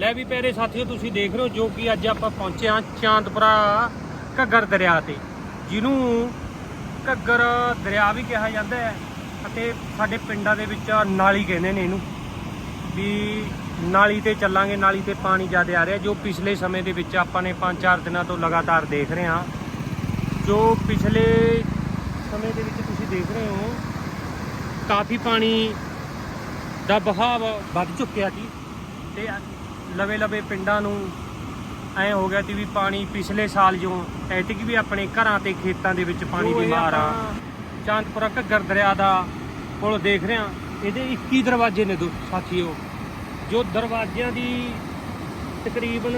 ਲੈ ਵੀ ਪਿਆਰੇ ਸਾਥੀਓ, ਤੁਸੀਂ ਦੇਖ ਰਹੇ ਹੋ ਜੋ ਕਿ ਅੱਜ ਆਪਾਂ ਪਹੁੰਚੇ ਹਾਂ ਚਾਂਦਪੁਰਾ ਘੱਗਰ ਦਰਿਆ ਤੇ, ਜਿਹਨੂੰ ਘੱਗਰ ਦਰਿਆ ਵੀ ਕਿਹਾ ਜਾਂਦਾ ਹੈ ਅਤੇ ਸਾਡੇ ਪਿੰਡਾਂ ਦੇ ਵਿੱਚ ਨਾਲੀ ਕਹਿੰਦੇ ਨੇ ਇਹਨੂੰ, ਵੀ ਨਾਲੀ ਤੇ ਚੱਲਾਂਗੇ, ਨਾਲੀ ਤੇ ਪਾਣੀ ਜ਼ਿਆਦਾ ਆ ਰਿਹਾ, ਜੋ ਪਿਛਲੇ ਸਮੇਂ ਦੇ ਵਿੱਚ ਆਪਾਂ ਨੇ 5-4 ਦਿਨਾਂ ਤੋਂ ਲਗਾਤਾਰ ਦੇਖ ਰਹੇ ਹਾਂ। ਜੋ ਪਿਛਲੇ ਸਮੇਂ ਦੇ ਵਿੱਚ ਤੁਸੀਂ ਦੇਖ ਰਹੇ ਹੋ, ਕਾਫੀ ਪਾਣੀ ਦਾ ਬਹਾਵ ਵੱਧ ਚੁੱਕਿਆ ਸੀ ਤੇ ਲਵੇ ਲਵੇ ਪਿੰਡਾਂ ਨੂੰ ਐ ਹੋ ਗਿਆ ਸੀ ਵੀ ਪਾਣੀ ਪਿਛਲੇ ਸਾਲ ਜੋ ਐਤਕੀ ਵੀ ਆਪਣੇ ਘਰਾਂ ਤੇ ਖੇਤਾਂ ਦੇ ਵਿੱਚ ਪਾਣੀ ਦੀ ਮਾਰ ਆ। ਚਾਂਦਪੁਰਾ ਘੱਗਰ ਦਰਿਆ ਦਾ ਪੁਲ ਦੇਖ ਰਹੇ ਇਹਦੇ 21 ਦਰਵਾਜ਼ੇ ਨੇ ਦੋ ਸਾਥੀਓ। ਜੋ ਦਰਵਾਜ਼ਿਆਂ ਦੀ ਤਕਰੀਬਨ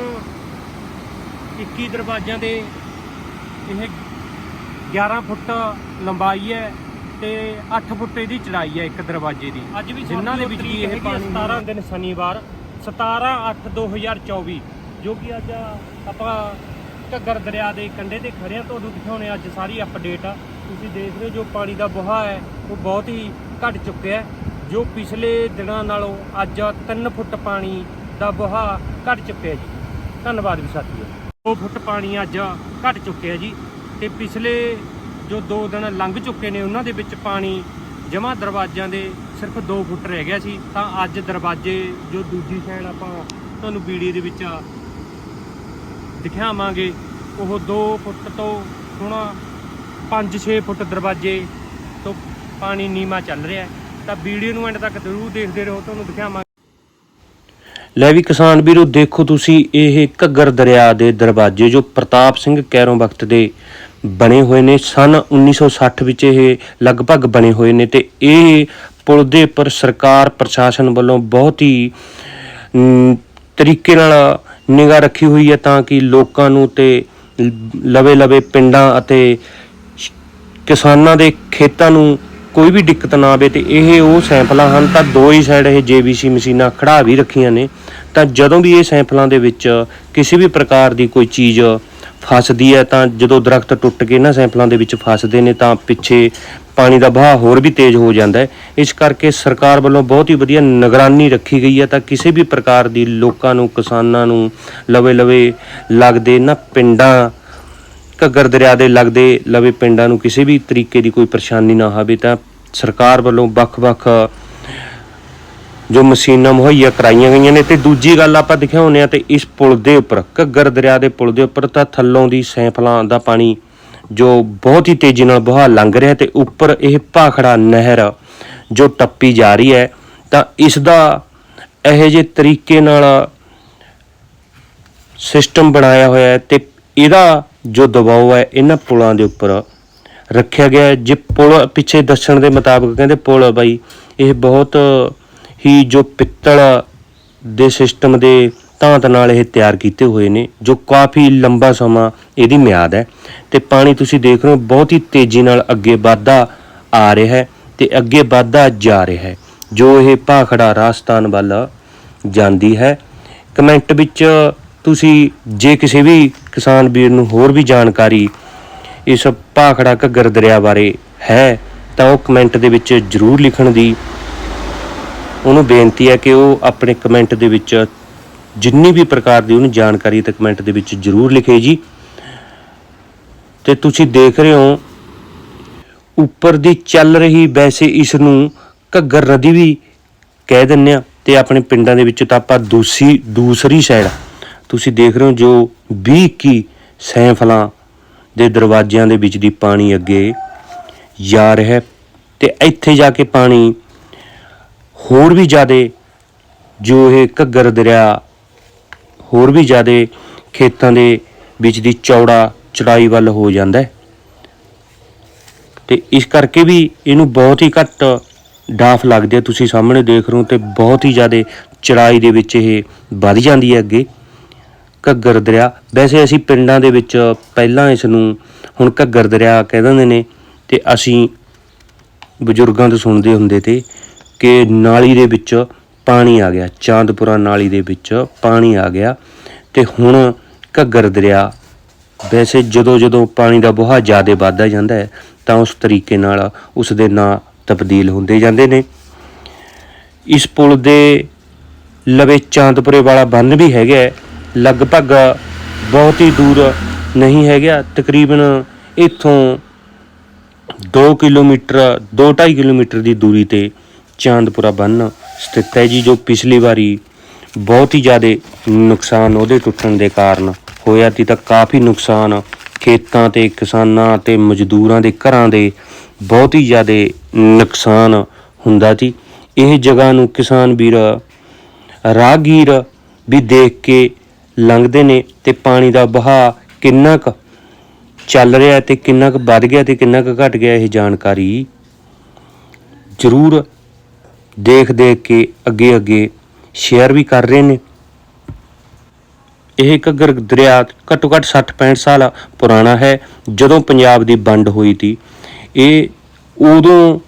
21 ਦਰਵਾਜ਼ਿਆਂ ਦੇ ਇਹ 11 ਫੁੱਟ ਲੰਬਾਈ ਹੈ ਤੇ 8 ਫੁੱਟ ਇਹਦੀ ਚੜਾਈ ਹੈ ਇੱਕ ਦਰਵਾਜ਼ੇ ਦੀ। ਅੱਜ ਵੀ ਜਿਨ੍ਹਾਂ ਦੇ ਵਿੱਚ ਇਹ ਪਾਣੀ 17 ਦਿਨ ਸ਼ਨੀਵਾਰ। 17 8 2024 ਜੋ ਕਿ ਅੱਜ ਆਪਾਂ ਘੱਗਰ ਦਰਿਆ ਦੇ ਕੰਢੇ ਤੇ ਖੜੇ ਹਾਂ, ਤੁਹਾਨੂੰ ਦਿਖਾਉਣੇ ਅੱਜ ਸਾਰੀ ਅਪਡੇਟ ਆ। ਤੁਸੀਂ ਦੇਖ ਰਹੇ ਹੋ ਜੋ ਪਾਣੀ ਦਾ ਵਹਾਅ ਹੈ, ਉਹ ਬਹੁਤ ਹੀ ਘਟ ਚੁੱਕਿਆ ਹੈ, ਜੋ ਪਿਛਲੇ ਦਿਨਾਂ ਨਾਲੋਂ ਅੱਜ 3 ਫੁੱਟ ਪਾਣੀ ਦਾ ਵਹਾਅ ਘਟ ਚੁੱਕਿਆ ਜੀ। ਧੰਨਵਾਦ ਵੀ ਸਾਥੀਓ। 2 ਫੁੱਟ ਪਾਣੀ ਅੱਜ ਘਟ ਚੁੱਕਿਆ ਜੀ, ਤੇ ਪਿਛਲੇ ਜੋ 2 ਦਿਨ ਲੰਘ ਚੁੱਕੇ ਨੇ, ਉਹਨਾਂ ਦੇ ਵਿੱਚ ਪਾਣੀ ਜਮਾ ਦਰਵਾਜ਼ਿਆਂ ਦੇ ਸਿਰਫ 2 ਫੁੱਟ ਰਹਿ ਗਿਆ ਸੀ, ਤਾਂ ਅੱਜ ਦਰਵਾਜ਼ੇ ਜੋ ਦੂਜੀ ਸਾਈਡ ਆਪਾਂ ਤੁਹਾਨੂੰ ਵੀਡੀਓ ਦੇ ਵਿੱਚ ਦਿਖਾਵਾਂਗੇ, ਉਹ 2 ਫੁੱਟ ਤੋਂ ਹੁਣ 5-6 ਫੁੱਟ ਦਰਵਾਜ਼ੇ ਤੋਂ ਪਾਣੀ ਨੀਮਾ ਚੱਲ ਰਿਹਾ ਤਾਂ ਵੀਡੀਓ ਨੂੰ ਐਂਡ ਤੱਕ ਜ਼ਰੂਰ ਦੇਖਦੇ ਰਹੋ, ਤੁਹਾਨੂੰ ਦਿਖਾਵਾਂਗੇ। ਲੈ ਵੀ ਕਿਸਾਨ ਵੀਰੋ, ਦੇਖੋ ਤੁਸੀਂ ਇਹ ਘੱਗਰ ਦਰਿਆ ਦੇ ਦਰਵਾਜ਼ੇ ਜੋ ਪ੍ਰਤਾਪ ਸਿੰਘ ਕੈਰੋਂ ਵਕਤ ਦੇ ਬਣੇ ਹੋਏ ਨੇ, ਸਨ 1960 ਵਿੱਚ ਇਹ ਲਗਭਗ ਬਣੇ ਹੋਏ ਨੇ ਤੇ ਇਹ ਪੁਲ ਦੇ ਉੱਪਰ ਸਰਕਾਰ ਪ੍ਰਸ਼ਾਸਨ ਵੱਲੋਂ ਬਹੁਤ ਹੀ ਤਰੀਕੇ ਨਾਲ ਨਿਗਾਹ ਰੱਖੀ ਹੋਈ ਹੈ ਤਾਂ ਕਿ ਲੋਕਾਂ ਨੂੰ ਤੇ ਲਵੇ ਲਵੇ ਪਿੰਡਾਂ ਅਤੇ ਕਿਸਾਨਾਂ ਦੇ ਖੇਤਾਂ ਨੂੰ ਕੋਈ ਵੀ ਦਿੱਕਤ ਨਾ ਆਵੇ ਤੇ ਇਹ ਉਹ ਸੈਂਪਲਾਂ ਹਨ, ਤਾਂ ਦੋ ਹੀ ਸਾਈਡ ਇਹ ਜੀਬੀਸੀ ਮਸ਼ੀਨਾਂ ਖੜਾ ਵੀ ਰੱਖੀਆਂ ਨੇ। ਤਾਂ ਜਦੋਂ ਵੀ ਇਹ ਸੈਂਪਲਾਂ ਦੇ ਵਿੱਚ ਕਿਸੇ ਵੀ ਪ੍ਰਕਾਰ ਦੀ ਕੋਈ ਚੀਜ਼ ਫਸਦੀ ਹੈ ਤਾਂ ਜਦੋਂ ਦਰਖਤ ਟੁੱਟ ਕੇ ਇਹਨਾਂ ਸੈਂਪਲਾਂ ਦੇ ਵਿੱਚ ਫਸਦੇ ਨੇ ਤਾਂ ਪਿੱਛੇ ਪਾਣੀ ਦਾ ਵਹਾਅ ਹੋਰ ਵੀ ਤੇਜ਼ ਹੋ ਜਾਂਦਾ ਹੈ। ਇਸ ਕਰਕੇ ਸਰਕਾਰ ਵੱਲੋਂ ਬਹੁਤ ਹੀ ਵਧੀਆ ਨਿਗਰਾਨੀ ਰੱਖੀ ਗਈ ਹੈ ਤਾਂ ਕਿਸੇ ਵੀ ਪ੍ਰਕਾਰ ਦੀ ਲੋਕਾਂ ਨੂੰ, ਕਿਸਾਨਾਂ ਨੂੰ ਲਵੇ ਲਵੇ ਲੱਗਦੇ ਨਾ ਪਿੰਡਾਂ, ਘੱਗਰ ਦਰਿਆ ਦੇ ਲੱਗਦੇ ਲਵੇ ਪਿੰਡਾਂ ਨੂੰ ਕਿਸੇ ਵੀ ਤਰੀਕੇ ਦੀ ਕੋਈ ਪਰੇਸ਼ਾਨੀ ਨਾ ਹੋਵੇ ਤਾਂ ਸਰਕਾਰ ਵੱਲੋਂ ਵੱਖ-ਵੱਖ ਜੋ ਮਸ਼ੀਨਾਂ ਮੁਹੱਈਆ ਕਰਾਈਆਂ ਗਈਆਂ ਨੇ ਤੇ ਦੂਜੀ ਗੱਲ ਆਪਾਂ ਦਿਖਾਉਂਦੇ ਆ ਤੇ ਇਸ ਪੁਲ ਦੇ ਉੱਪਰ, ਘੱਗਰ ਦਰਿਆ ਦੇ ਪੁਲ ਦੇ ਉੱਪਰ ਤਾਂ ਥੱਲੋਂ ਦੀ ਸੈਂਫਲਾਂ ਦਾ ਪਾਣੀ ਜੋ ਬਹੁਤ ਹੀ ਤੇਜ਼ੀ ਨਾਲ ਵਹਾਅ ਲੰਘ ਰਿਹਾ ਤੇ ਉੱਪਰ ਇਹ ਭਾਖੜਾ ਨਹਿਰ ਜੋ ਟੱਪੀ ਜਾ ਰਹੀ ਹੈ, ਤਾਂ ਇਸ ਦਾ ਇਹੋ ਜਿਹੇ ਤਰੀਕੇ ਨਾਲ ਸਿਸਟਮ ਬਣਾਇਆ ਹੋਇਆ ਹੈ ਤੇ ਇਹਦਾ ਜੋ ਦਬਾਅ ਹੈ, ਇਹਨਾਂ ਪੁਲਾਂ ਦੇ ਉੱਪਰ ਰੱਖਿਆ ਗਿਆ ਜੇ ਪੁਲ ਪਿੱਛੇ ਦੱਸਣ ਦੇ ਮੁਤਾਬਕ ਕਹਿੰਦੇ ਪੁਲ ਬਾਈ, ਇਹ ਬਹੁਤ ਹੀ ਜੋ ਪਿੱਤਲ ਦੇ ਸਿਸਟਮ ਦੇ ਧਾਤ ਨਾਲ ਇਹ ਤਿਆਰ ਕੀਤੇ ਹੋਏ ਨੇ, ਜੋ ਕਾਫੀ ਲੰਬਾ ਸਮਾਂ ਇਹਦੀ ਮਿਆਦ ਹੈ। ਤੇ ਪਾਣੀ ਤੁਸੀਂ ਦੇਖ ਰਹੇ ਹੋ, ਬਹੁਤ ਹੀ ਤੇਜ਼ੀ ਨਾਲ ਅੱਗੇ ਵੱਧਦਾ ਆ ਰਿਹਾ ਹੈ ਤੇ ਅੱਗੇ ਵੱਧਦਾ ਜਾ ਰਿਹਾ ਹੈ, ਜੋ ਇਹ ਭਾਖੜਾ ਰਾਜਸਥਾਨ ਵੱਲ ਜਾਂਦੀ ਹੈ। ਕਮੈਂਟ ਵਿੱਚ ਤੁਸੀਂ ਜੇ ਕਿਸੇ ਵੀ ਕਿਸਾਨ ਵੀਰ ਨੂੰ ਹੋਰ ਵੀ ਜਾਣਕਾਰੀ ਇਸ ਭਾਖੜਾ ਘੱਗਰ ਦਰਿਆ ਬਾਰੇ ਹੈ, ਤਾਂ ਉਹ ਕਮੈਂਟ ਦੇ ਵਿੱਚ ਜਰੂਰ ਲਿਖਣ ਦੀ ਉਹਨੂੰ ਬੇਨਤੀ ਹੈ ਕਿ ਉਹ ਆਪਣੇ ਕਮੈਂਟ ਦੇ ਵਿੱਚ ਜਿੰਨੀ ਵੀ ਪ੍ਰਕਾਰ ਦੀ ਉਹਨੂੰ ਜਾਣਕਾਰੀ ਤੇ ਕਮੈਂਟ ਦੇ ਵਿੱਚ ਜਰੂਰ ਲਿਖੇ ਜੀ। ਤੇ ਤੁਸੀਂ ਦੇਖ ਰਹੇ ਹੋ, ਉੱਪਰ ਦੀ ਚੱਲ ਰਹੀ ਵੈਸੇ ਇਸ ਨੂੰ ਘੱਗਰ ਨਦੀ ਵੀ ਕਹਿ ਦਿੰਨੇ ਆ ਤੇ ਆਪਣੇ ਪਿੰਡਾਂ ਦੇ ਵਿੱਚ ਤਾਂ ਆਪਾਂ ਦੂਸਰੀ ਦੂਸਰੀ ਸਾਈਡ ਤੁਸੀਂ ਦੇਖ ਰਹੇ ਹੋ ਜੋ 20 ਕੀ ਸੈਂਫਲਾਂ ਦੇ ਦਰਵਾਜ਼ਿਆਂ ਦੇ ਵਿੱਚ ਦੀ ਪਾਣੀ ਅੱਗੇ ਜਾ ਰਿਹਾ ਹੈ ਤੇ ਇੱਥੇ ਜਾ ਕੇ ਪਾਣੀ ਹੋਰ ਵੀ ਜ਼ਿਆਦਾ ਜੋ ਇਹ ਘੱਗਰ ਦਰਿਆ ਹੋਰ ਵੀ ਜ਼ਿਆਦਾ ਖੇਤਾਂ ਦੇ ਵਿੱਚ ਦੀ ਚੌੜਾ ਚੜਾਈ ਵੱਲ ਹੋ ਜਾਂਦਾ ਹੈ। ਤੇ ਇਸ ਕਰਕੇ ਵੀ ਇਹਨੂੰ ਬਹੁਤ ਹੀ ਘੱਟ ਡਾਫ ਲੱਗਦੇ ਆ ਤੁਸੀਂ ਸਾਹਮਣੇ ਦੇਖ ਰਹੇ ਹੋ ਤੇ ਬਹੁਤ ਹੀ ਜ਼ਿਆਦਾ ਚੜਾਈ ਦੇ ਵਿੱਚ ਇਹ ਵੱਧ ਜਾਂਦੀ ਹੈ ਅੱਗੇ। ਘੱਗਰ ਦਰਿਆ। ਵੈਸੇ ਅਸੀਂ ਪਿੰਡਾਂ ਦੇ ਵਿੱਚ ਪਹਿਲਾਂ ਇਸ ਨੂੰ ਹੁਣ ਘੱਗਰ ਦਰਿਆ ਕਹਿ ਦਿੰਦੇ ਨੇ ਤੇ ਅਸੀਂ ਬਜ਼ੁਰਗਾਂ ਤੋਂ ਸੁਣਦੇ ਹੁੰਦੇ ਤੇ ਕਿ ਨਾਲੀ ਦੇ ਵਿੱਚ ਪਾਣੀ ਆ ਗਿਆ, ਚਾਂਦਪੁਰਾ ਨਾਲੀ ਦੇ ਵਿੱਚ ਪਾਣੀ ਆ ਗਿਆ ਤੇ ਹੁਣ ਘੱਗਰ ਦਰਿਆ, ਵੈਸੇ ਜਦੋਂ ਜਦੋਂ ਪਾਣੀ ਦਾ ਵਹਾਅ ਜ਼ਿਆਦਾ ਵੱਧਦਾ ਜਾਂਦਾ ਹੈ, ਤਾਂ ਉਸ ਤਰੀਕੇ ਨਾਲ ਉਸ ਦੇ ਨਾਂ ਤਬਦੀਲ ਹੁੰਦੇ ਜਾਂਦੇ ਨੇ। ਇਸ ਪੁਲ ਦੇ ਲਵੇ ਚਾਂਦਪੁਰੇ ਵਾਲਾ ਬੰਨ ਵੀ ਹੈਗਾ ਲਗਭਗ ਬਹੁਤ ਹੀ ਦੂਰ ਨਹੀਂ ਹੈਗਾ, ਤਕਰੀਬਨ ਇੱਥੋਂ 2 ਕਿਲੋਮੀਟਰ 2.5 ਕਿਲੋਮੀਟਰ ਦੀ ਦੂਰੀ ਤੇ ਚਾਂਦਪੁਰਾ ਬੰਨ ਸਥਿਤ ਹੈ ਜੀ, ਜੋ ਪਿਛਲੀ ਵਾਰੀ ਬਹੁਤ ਹੀ ਜ਼ਿਆਦਾ ਨੁਕਸਾਨ ਉਹਦੇ ਟੁੱਟਣ ਦੇ ਕਾਰਨ ਹੋਇਆ ਸੀ, ਤਾਂ ਕਾਫੀ ਨੁਕਸਾਨ ਖੇਤਾਂ ਤੇ, ਕਿਸਾਨਾਂ ਤੇ, ਮਜ਼ਦੂਰਾਂ ਦੇ ਘਰਾਂ ਦੇ ਬਹੁਤ ਹੀ ਜ਼ਿਆਦਾ ਨੁਕਸਾਨ ਹੁੰਦਾ ਸੀ। ਇਹ ਜਗ੍ਹਾ ਨੂੰ ਕਿਸਾਨ ਵੀਰ ਰਾਹਗੀਰ ਵੀ ਦੇਖ ਕੇ ਲੰਘਦੇ ਨੇ ਤੇ ਪਾਣੀ ਦਾ ਵਹਾਅ ਕਿੰਨਾ ਕੁ ਚੱਲ ਰਿਹਾ ਤੇ ਕਿੰਨਾ ਕੁ ਵੱਧ ਗਿਆ ਤੇ ਕਿੰਨਾ ਕੁ ਘਟ ਗਿਆ, ਇਹ ਜਾਣਕਾਰੀ ਜ਼ਰੂਰ ਦੇਖ ਦੇਖ ਕੇ ਅੱਗੇ ਅੱਗੇ ਸ਼ੇਅਰ ਵੀ ਕਰ ਰਹੇ ਨੇ। ਇਹ ਘੱਗਰ ਦਰਿਆ ਘੱਟੋ ਘੱਟ 60 65 ਸਾਲ ਪੁਰਾਣਾ ਹੈ, ਜਦੋਂ ਪੰਜਾਬ ਦੀ ਵੰਡ ਹੋਈ ਸੀ। ਇਹ ਉਦੋਂ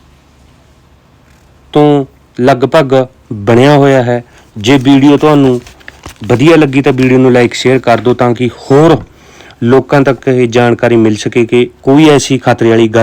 ਤੋਂ ਲਗਭਗ ਬਣਿਆ ਹੋਇਆ ਹੈ। ਜੇ ਵੀਡੀਓ ਤੁਹਾਨੂੰ ਵਧੀਆ ਲੱਗੀ ਤਾਂ ਵੀਡੀਓ ਨੂੰ ਲਾਈਕ, ਸ਼ੇਅਰ ਕਰ ਦਿਓ ਤਾਂ ਕਿ ਹੋਰ ਲੋਕਾਂ ਤੱਕ ਇਹ ਜਾਣਕਾਰੀ ਮਿਲ ਸਕੇ ਕਿ ਕੋਈ ਐਸੀ ਖਤਰੇ ਵਾਲੀ ਗੱਲ